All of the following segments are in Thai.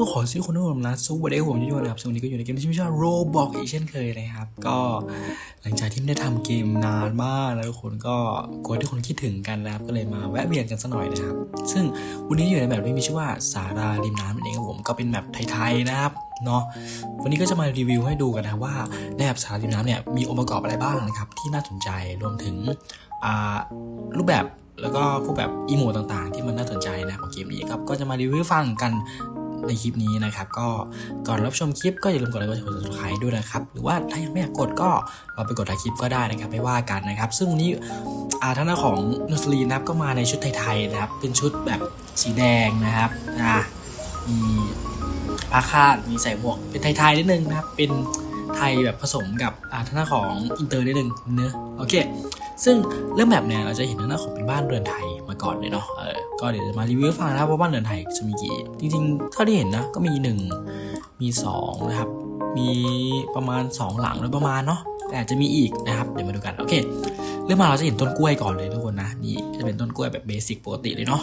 ก็ขอซื้อคนทุกคนนะสวัสดีผมยุ่ยนะครับสวัสดีก็อยู่ในเกมที่ชื่อว่าโรบอกอีกเช่นเคยนะครับ ก็หลังจากที่ไม่ได้ทำเกมนานมากแล้วทุกคนก็กลัวที่คนคิดถึงกันนะครับ ก็เลยมาแวะเวียนกันสักหน่อยนะครับ ซึ่งวันนี้อยู่ในแบบที่มีชื่อว่าสาราริมน้ำนั่นเองครับผมก็เป็นแบบไทยๆนะครับเนาะวันนี้ก็จะมารีวิวให้ดูกันนะว่าในแบบสาราริมน้ำเนี่ยมีองค์ประกอบอะไรบ้างนะครับที่น่าสนใจรวมถึงรูปแบบแล้วก็พวกแบบอีโมต่างๆ ที่มันน่าสนใจนะของเกมนี้ครับก็จะมารีวิวฟังกัน ในคลิปนี้นะครับ ก็ก่อนรับชมคลิปก็อย่าลืมกดไลค์กดแชร์กด subscribe ด้วยนะครับ หรือว่าถ้ายังไม่อยากกดก็เราไปกดไลค์คลิปก็ได้นะครับไม่ว่ากันนะครับ ซึ่งวันนี้อาทางด้านของนุสลีนนะครับก็มาในชุดไทยๆนะครับ เป็นชุดแบบสีแดงนะครับอ่ามีผ้าคาดมีใส่หมวกเป็นไทยๆนิดนึงนะครับเป็นไทยแบบผสมกับอาทางด้านของอินเตอร์นิดนึงเนื้อะโอเค ซึ่งเรื่องแบบเนี่ยเราจะเห็นทางด้าของเป็นบ้านเรือนไทยมาก่อนเลยเนาะเออก็เดี๋ยวจะมารีวิวฟังนะว่าบ้านเรือนไทยจะมีกี่จริงๆเท่าที่เห็นนะก็มี 1 มี 2 นะครับ มีประมาณ 2 หลังโดยประมาณเนาะแต่อาจจะมีอีกนะครับ เดี๋ยวมาดูกันโอเคเริ่มมาเราจะเห็นต้นกล้วยก่อนเลยทุกคนนะนี่จะเป็นต้นกล้วยแบบเบสิกปกติเลยเนาะ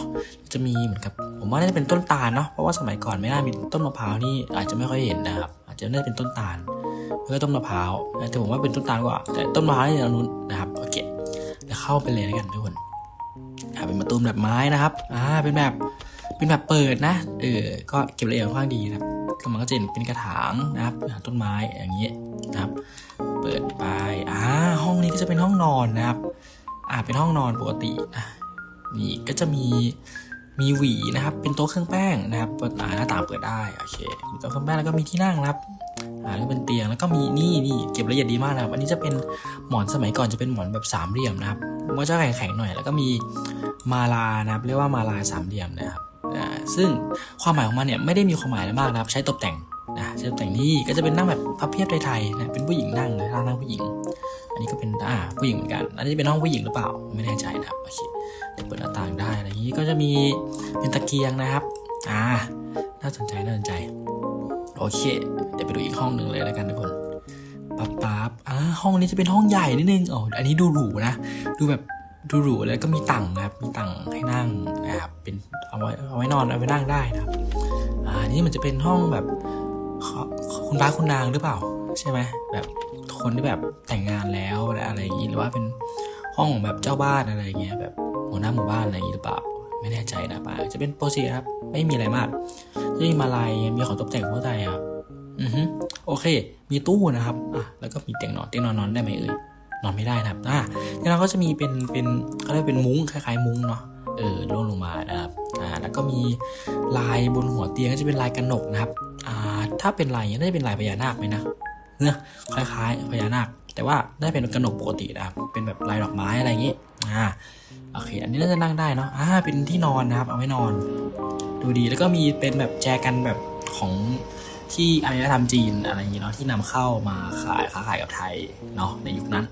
จะมีเหมือนกับผมว่าน่าจะเป็นต้นตาลเนาะเพราะว่าสมัยก่อนไม่น่ามีต้นมะพร้าวนี่อาจจะไม่ค่อยเห็นนะครับ อาจจะน่าจะเป็นต้นตาลแล้วก็ต้นมะพร้าวแต่ผมว่าเป็นต้นตาลกว่าแต่ต้นมะพร้าวนี่างนู้นนะครับโอเค เข้าไปเลยแล้วกันทุกคนอ่าเป็นประตูแบบไม้นะครับอ่าเป็นแบบเป็นแบบเปิดนะเออก็เก็บรายละเอียดค่อนข้างดีนะครับก็มันก็จะเห็นเป็นกระถางนะครับต้นไม้อย่างงี้นะครับ เปิดไปอ่าห้องนี้ก็จะเป็นห้องนอนนะครับ อ่าเป็นห้องนอนปกติอะนี่ก็จะมี มีหวีนะครับ เป็นโต๊ะเครื่องแป้งนะครับเปิดอ่าหน้าต่างเปิดได้โอเค มีโต๊ะเครื่องแป้งแล้วก็มีที่นั่งครับอ่าก็เป็นเตียงแล้วก็มีนี่นี่เก็บละเอียดดีมากนะครับ อันนี้จะเป็นหมอนสมัยก่อนจะเป็นหมอนแบบสามเหลี่ยมนะครับมันก็จะแข็งๆหน่อย แล้วก็มีมาลานะครับเรียกว่ามาลาสามเหลี่ยมนะครับอ่าซึ่งความหมายของมันเนี่ยไม่ได้มีความหมายอะไรมากนะครับ ใช้ตกแต่งนะใช้ตกแต่งนี่ก็จะเป็นนั่งแบบพับเพียบไทยๆนะเป็นผู้หญิงนั่งนะท่านั่งผู้หญิง อันนี้ก็เป็นอ่าผู้หญิงเหมือนกัน อันนี้จะเป็นห้องผู้หญิงหรือเปล่า ไม่แน่ใจนะครับโอเคเดี๋ยวเปิดหน้าต่างได้อะไรอย่างนี้ก็จะมีเป็นตะเกียงนะครับ อ่า น่าสนใจน่าสนใจ โอเค เดี๋ยวไปดูอีกห้องหนึ่งเลยแล้วกันทุกคนปั๊บปับอ่าห้องนี้จะเป็นห้องใหญ่นิดนึงอ๋ออันนี้ดูหรูนะ ดูแบบดูหรูแล้วก็มีตังนะครับ มีตังให้นั่งนะครับ เป็นเอาไว้เอาไว้นอนเอาไว้นั่งได้นะครับ อ่า นี่มันจะเป็นห้องแบบคุณป้าคุณนางหรือเปล่า ใช่ไหมแบบ คนที่แบบแต่งงานแล้วอะไรอย่างนี้หรือว่าเป็นห้องของแบบเจ้าบ้านอะไรอย่างเงี้ยแบบหัวหน้าหมู่บ้านอะไรอย่างนี้หรือเปล่า ไม่แน่ใจนะป้าจะเป็นโปรซีครับ ไม่มีอะไรมากจะมีมาลายมีของตกแต่งทั่วไปครับอือฮึโอเค มีตู้นะครับอะแล้วก็มีเตียงนอนเตียงนอนนอนได้ไหมเอ่ยนอนไม่ได้นะครับอะเตียงนอนก็จะมีเป็นเป็นเขาเรียกเป็นมุ้งคล้ายๆมุ้งเนาะเออร่วงลงมานะครับอ่าแล้วก็มีลายบนหัวเตียงก็จะเป็นลายกระหนกนะครับอ่าถ้าเป็นลายอย่างนี้น่าจะเป็นลายพญานาคไหมนะ เนอะคล้ายๆพญานาค แต่ว่าได้เป็นกระหนกปกตินะครับเป็นแบบลายดอกไม้อะไรอย่างนี้อ่าโอเค อันนี้น่าจะนั่งได้เนาะอ่าเป็นที่นอนนะครับ เอาไว้นอน ดูดีแล้วก็มีเป็นแบบแจกันแบบของที่อารยธรรมจีนอะไรอย่างนี้เนาะที่นำเข้ามาขายค้าขายกับไทยเนาะในยุคนั้น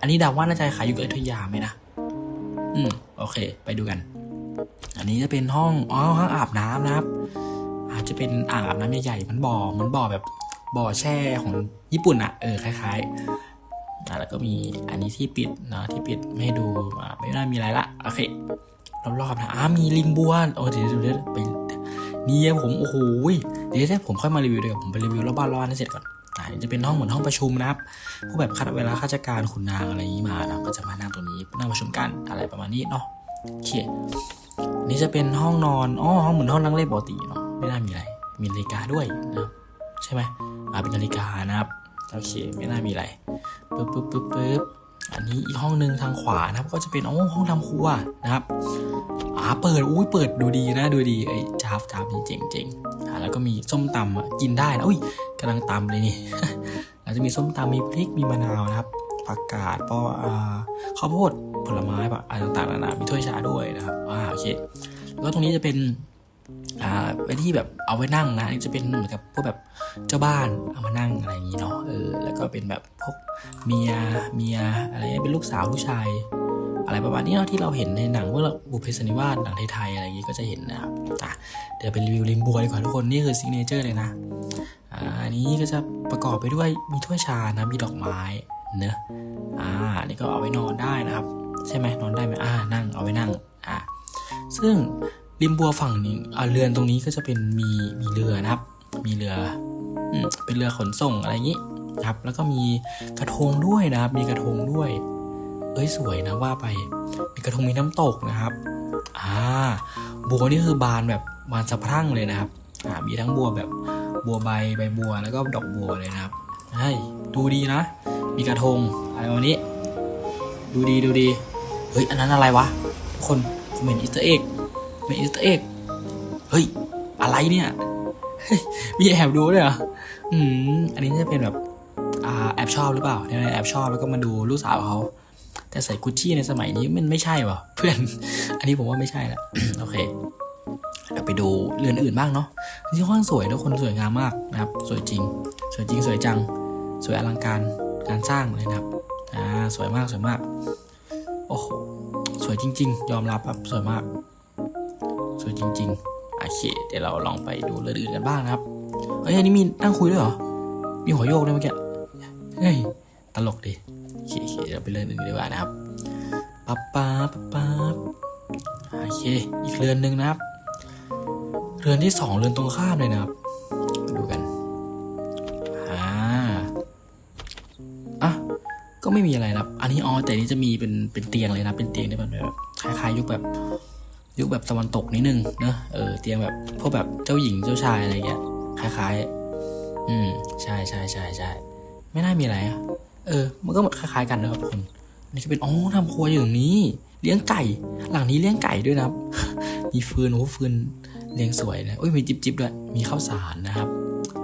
อันนี้ดาว่าน่าจะขายยุคอยุธยาไหมนะ อืมโอเค ไปดูกัน อันนี้จะเป็นห้องอ๋อห้องอาบน้ำนะครับ อาจจะเป็นอ่างอาบน้ำใหญ่ๆมันบ่อมันบ่อแบบ บ่อแช่ของญี่ปุ่นอะเออคล้ายๆอ่าแล้วก็มีอันนี้ที่ปิดนะที่ปิดไม่ดูอ่าไม่น่ามีอะไรละโอเครอบๆนะอ่ามีลิงบัวโอ้เดี๋ยวเดี๋ยวเดี๋ยวไปนี่ผมโอ้โหเดี๋ยวถ้าผมค่อยมารีวิวเดี๋ยวผมไปรีวิวรอบบ้านรอบนั้นเสร็จก่อนอ่าจะเป็นห้องเหมือนห้องประชุมนะครับพวกแบบคัดเวลาข้าราชการขุนนางอะไรนี้มานะก็จะมานั่งตรงนี้นั่งประชุมกันอะไรประมาณนี้เนาะโอเคนี่จะเป็นห้องนอนอ๋อห้องเหมือนห้องนั่งเล่นปกติเนาะไม่น่ามีอะไรมีนาฬิกาด้วยนะครับ ใช่ไหมอ่าเป็นนาฬิกานะครับโอเคไม่น่ามีอะไรปึ๊บปึ๊บปึ๊บปึ๊บอันนี้อีกห้องหนึ่งทางขวานะครับก็จะเป็นอ๋อห้องทำครัวนะครับอ่าเปิดอุ้ยเปิดดูดีนะดูดีเอ้ยจ้าบจ้าบนี่เจ๋งเจ๋งอ่าแล้วก็มีส้มตำอะกินได้นะอุ้ยกำลังตำเลยนี่แล้วจะมีส้มตำมีพริกมีมะนาวนะครับผักกาดปออ่าข้าวโพดผลไม้แบบอะไรต่างๆนานามีถ้วยชาด้วยนะครับอ่าโอเคแล้วก็ตรงนี้จะเป็น อ่าไว้ที่แบบเอาไว้นั่งนะจะเป็นเหมือนกับพวกแบบเจ้าบ้านเอามานั่งอะไรอย่างนี้เนาะเออแล้วก็เป็นแบบพวกเมียเมียอะไรเป็นลูกสาวลูกชาย อะไรประมาณนี้เนาะที่เราเห็นในหนังเมื่าบุพเพสันนิวาสหนังไทยๆอะไรอย่างงี้ก็จะเห็นนะครับอะเดี๋ยวเป็นรีวิวลิมบัวดีกว่าทุกคนนี่คือซิกเนเจอร์เลยนะอ่าอันนี้ก็จะประกอบไปด้วยมีถ้วยชานะมีดอกไม้เนอะอ่านี่ก็เอาไว้นอนได้นะครับ ใช่ไหมนอนได้ไหมอ่านั่งเอาไว้นั่งอ่าซึ่ง ริมบัวฝั่งนี้อ่าเรือนตรงนี้ก็จะเป็นมีมีเรือนะครับ มีเรืออืมเป็นเรือขนส่งอะไรอย่างนี้นะครับ แล้วก็มีกระทงด้วยนะครับ มีกระทงด้วย เอ้ยสวยนะว่าไป มีกระทงมีน้ำตกนะครับ อ่า บัวนี่คือบานแบบบานสะพรั่งเลยนะครับ อ่า มีทั้งบัวแบบบัวใบใบบัวแล้วก็ดอกบัวเลยนะครับเฮ้ยดูดีนะ มีกระทงอะไรวันนี้ ดูดีดูดี เฮ้ย อันนั้นอะไรวะ คนผมเห็นอีสเตอร์เอ็ก เห็นอีสเตอร์เอ็กเฮ้ย อะไรเนี่ยมีแอบดูด้วยเหรออืมอันนี้จะเป็นแบบอ่าแอบชอบหรือเปล่าเนี่ยแอบชอบแล้วก็มาดูลูกสาวเขาแต่ใส่กุชชี่ในสมัยนี้มันไม่ใช่ว่ะเพื่อน อันนี้ผมว่าไม่ใช่ละโอเคเดี๋ยวไปดูเรือนอื่นบ้างเนาะที่ค่อนข้างสวยทุกคนสวยงามมากนะครับ สวยจริง สวยจริงสวยจัง สวยอลังการการสร้างเลยนะครับอ่าสวยมากสวยมากโอ้โหสวยจริง ๆ ยอมรับครับสวยมาก วยจริงๆโอเคเดี๋ยวเราลองไปดูเรื่อนอื่นกันบ้างนะครับเฮ้ยอันนี้มีนั่งคุยด้วยเหรอ มีหัวโยกด้วยเมื่อกี้เฮ้ยตลกดิโอเคโอเคเดี๋ยวไปเรื่อนอื่นดีกว่านะครับปั๊บปั๊บปั๊บปั๊บโอเคอีกเรือนหนึ่งนะครับ เรือนที่สองเรือนตรงข้ามเลยนะครับมาดูกันอ่าอะก็ไม่มีอะไรนะครับ อันนี้อ๋อแต่นี้จะมีเป็นเป็นเตียงเลยนะเป็นเตียงที่มันแบบคล้ายๆยุคแบบ ยุคแบบตะวันตกนิดนึงเนอะเออเตียงแบบพวกแบบเจ้าหญิงเจ้าชายอะไรเงี้ยคล้ายๆ อืมใช่ใช่ใช่ใช่ไม่น่ามีอะไรอะเออ มันก็หมดคล้ายๆกันนะครับทุกคนนี่ก็เป็นอ๋อทำครัวอยู่ตรงนี้ เลี้ยงไก่ หลังนี้เลี้ยงไก่ด้วยนะครับ มีฟืนโอ้ฟืนเลี้ยงสวยนะอุ้ยมีจิบจิบด้วยมีข้าวสารนะครับ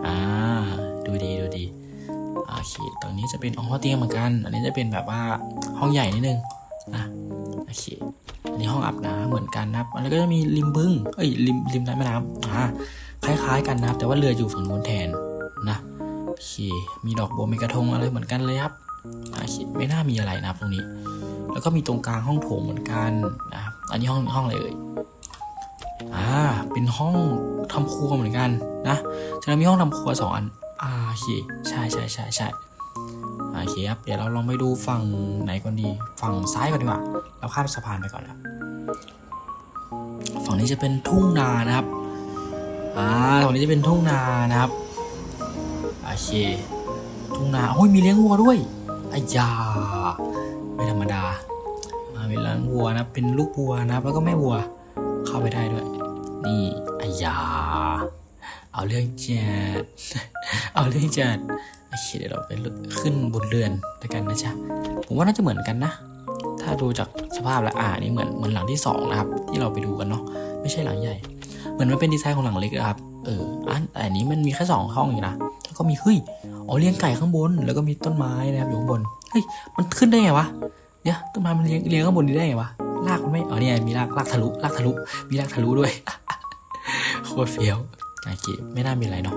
อ่าดูดีดูดีโอเคตรงนี้จะเป็นอ๋อเตียงเหมือนกัน อันนี้จะเป็นแบบว่าห้องใหญ่นิดนึงนะ โอเคอันนี้ห้องอาบน้ำเหมือนกันนะครับแล้วก็จะมีริมบึ้งเอ้ยริมริมน้ำแม่น้ำอ่าคล้าย ๆ กันนะครับ แต่ว่าเรืออยู่ฝั่งนู้นแทนนะโอเคมีดอกบัวมีกระทงอะไรเหมือนกันเลยครับโอเคไม่น่ามีอะไรนะครับตรงนี้ แล้วก็มีตรงกลางห้องโถงเหมือนกันนะครับอันนี้ห้องห้องอะไรเอ่ยอ่าเป็นห้องทำครัวเหมือนกันนะจะมีห้องทำครัวสองอันอ่าโอเคใช่ใช่ใช่ใช่ โอเคครับ เดี๋ยวเราลองไปดูฝั่งไหนก่อนดี ฝั่งซ้ายก่อนดีกว่า เราข้ามสะพานไปก่อนครับ ฝั่งนี้จะเป็นทุ่งนานะครับ อ่า ฝั่งนี้จะเป็นทุ่งนานะครับ โอเค ทุ่งนา โอ้ย มีเลี้ยงวัวด้วยอายาไม่ธรรมดา มาเป็นเลี้ยงวัวนะ เป็นลูกวัวนะแล้วก็แม่วัว เข้าไปได้ด้วย นี่อายา เอาเรื่องจัดเอาเรื่องจัด โอเคเดี๋ยวเราไปขึ้นบนเรือนด้วยกันนะจ๊ะผมว่าน่าจะเหมือนกันนะ ถ้าดูจากสภาพแล้วอ่านี่เหมือนเหมือนหลังที่สองนะครับที่เราไปดูกันเนาะไม่ใช่หลังใหญ่ เหมือนมันเป็นดีไซน์ของหลังเล็กนะครับเอออันแต่อันนี้มันมีแค่สองห้องอยู่นะแล้วก็มีเฮ้ยอ๋อเลี้ยงไก่ข้างบน แล้วก็มีต้นไม้นะครับอยู่ข้างบนเฮ้ยมันขึ้นได้ไงวะเดี๋ยต้นไม้มันเลี้ยงเลี้ยงข้างบนนี้ได้ไงวะรากมันไม่อ๋อเนี่ยมีรากรากทะลุรากทะลุ มีรากทะลุด้วยโคตรเฟี้ยวโอเคไม่น่ามีอะไรเนาะ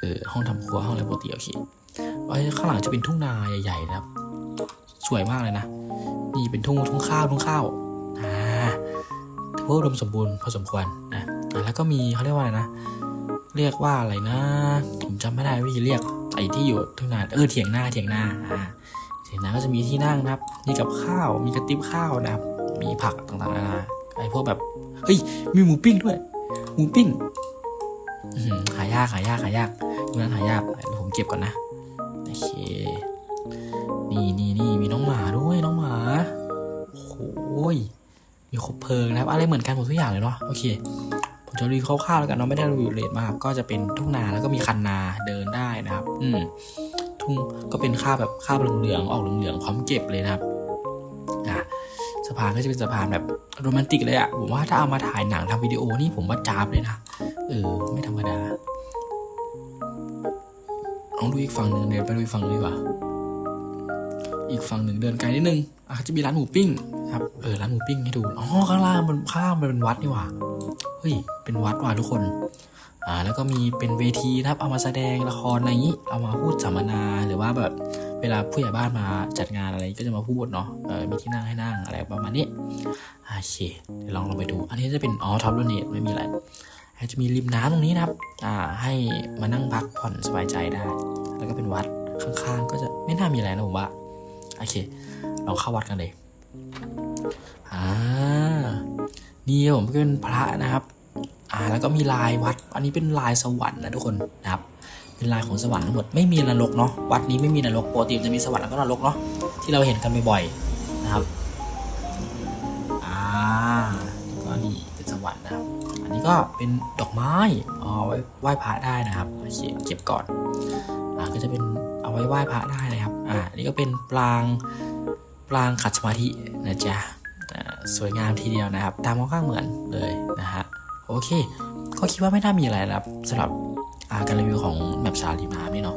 เออห้องทำครัวห้องอะไรปกติโอเค ข้างหลังจะเป็นทุ่งนาใหญ่ๆนะครับ สวยมากเลยนะ นี่เป็นทุ่งทุ่งข้าวทุ่งข้าวอ่าถือว่าอุดมสมบูรณ์พอสมควรนะแล้วก็มีเขาเรียกว่าอะไรนะ เรียกว่าอะไรนะ ผมจำไม่ได้วิธีเรียกไอ้ที่อยู่ทุ่งนาเออเถียงนาเถียงนาอ่าเถียงนาก็จะมีที่นั่งนะครับ มีกับข้าว มีกระติบข้าวนะครับ มีผักต่างๆนานาไอ้พวกแบบเฮ้ยมีหมูปิ้งด้วย หมูปิ้งหายากหายากหายากตรงนั้นหายากผมเก็บก่อนนะ เค นี่นี่นี่มีน้องหมาด้วยน้องหมาโอ้ยมีครบเพลิงนะครับ อะไรเหมือนกันหมดทุกอย่างเลยเนาะโอเค ผมจะรีวิวคร่าวๆแล้วกันเนาะไม่ได้รีวิวเลทมาก ก็จะเป็นทุ่งนาแล้วก็มีคันนาเดินได้นะครับ อืมทุ่งก็เป็นข้าวแบบข้าวเหลืองๆออกเหลืองๆพร้อมเก็บเลยนะครับอะสะพานก็จะเป็นสะพานแบบโรแมนติกเลยอะผมว่าถ้าเอามาถ่ายหนังทำวิดีโอนี่ผมว่าจ้าบเลยนะเออไม่ธรรมดา ลองดูอีกฝั่งหนึ่งเดินไปดูอีกฝั่งนึงดีกว่าอีกฝั่งหนึ่งเดินไกลนิดนึงอะจะมีร้านหมูปิ้งครับเออร้านหมูปิ้งให้ดูอ๋อข้างล่างมันข้างล่างมันเป็นวัดนี่หว่าเฮ้ยเป็นวัดว่ะทุกคนอ่าแล้วก็มีเป็นเวทีนะครับเอามาแสดงละครอะไรอย่างนี้เอามาพูดสัมมนาหรือว่าแบบเวลาผู้ใหญ่บ้านมาจัดงานอะไรก็จะมาพูดเนาะเออมีที่นั่งให้นั่งอะไรประมาณนี้โอเคเดี๋ยวลองลองไปดู อันนี้จะเป็นอ๋อท็อปโรเนตไม่มีอะไร อาจจะมีริมน้ำตรงนี้นะครับ อ่า ให้มานั่งพักผ่อนสบายใจได้ แล้วก็เป็นวัดข้างๆ ก็จะไม่น่ามีอะไรนะผมว่า โอเค ลองเข้าวัดกันเลย อ่า นี่ผมเป็นพระนะครับ อ่า แล้วก็มีลายวัด อันนี้เป็นลายสวรรค์นะทุกคนนะครับ เป็นลายของสวรรค์ทั้งหมด ไม่มีนรกเนาะ วัดนี้ไม่มีนรกปกติจะมีสวรรค์แล้วก็นรกเนาะ ที่เราเห็นกันบ่อยๆ นะครับ อ่า ก็นี่เป็นสวรรค์นะครับ ก็เป็นดอกไม้อ๋อไว้ไหว้พระได้นะครับโอเคเก็บก่อนอ่าก็จะเป็นเอาไว้ไหว้พระได้นะครับอ่าอันนี้ก็เป็นปรางปรางขัดสมาธินะจ๊ะสวยงามทีเดียวนะครับ ตามค่อนข้างเหมือนเลยนะฮะโอเค ก็คิดว่าไม่น่ามีอะไรนะครับสำหรับการรีวิวของแมปสาลีน้ำนี่เนาะ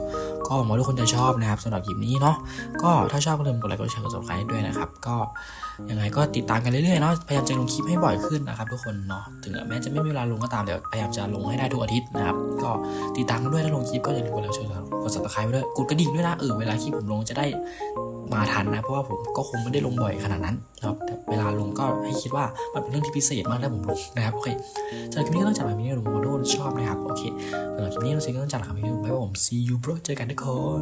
ก็หวังว่าทุกคนจะชอบนะครับสำหรับคลิปนี้เนาะก็ถ้าชอบก็อย่าลืมกดไลค์กดแชร์กด subscribe ด้วยนะครับก็ยังไงก็ติดตามกันเรื่อยๆเนาะพยายามจะลงคลิปให้บ่อยขึ้นนะครับทุกคนเนาะถึงแม้จะไม่มีเวลาลงก็ตามแต่พยายามจะลงให้ได้ทุกอาทิตย์นะครับก็ติดตามกันด้วยถ้าลงคลิปก็อย่าลืมกดไลค์กดแชร์กด subscribe ด้วยกดกระดิ่งด้วยนะเออเวลาคลิปผมลงจะได้ มาทันนะ เพราะว่าผมก็คงไม่ได้ลงบ่อยขนาดนั้นนะครับแต่เวลาลงก็ให้คิดว่ามันเป็นเรื่องที่พิเศษมากแล้วผมลงนะครับโอเคสำหรับคลิปนี้ก็ต้องจัดแบบนี้นะผมว่าทุกคนชอบนะครับโอเคสำหรับคลิปนี้เราซิงก็ต้องจัดแบบนี้ไว้ผม see you bro เจอกันทุกคน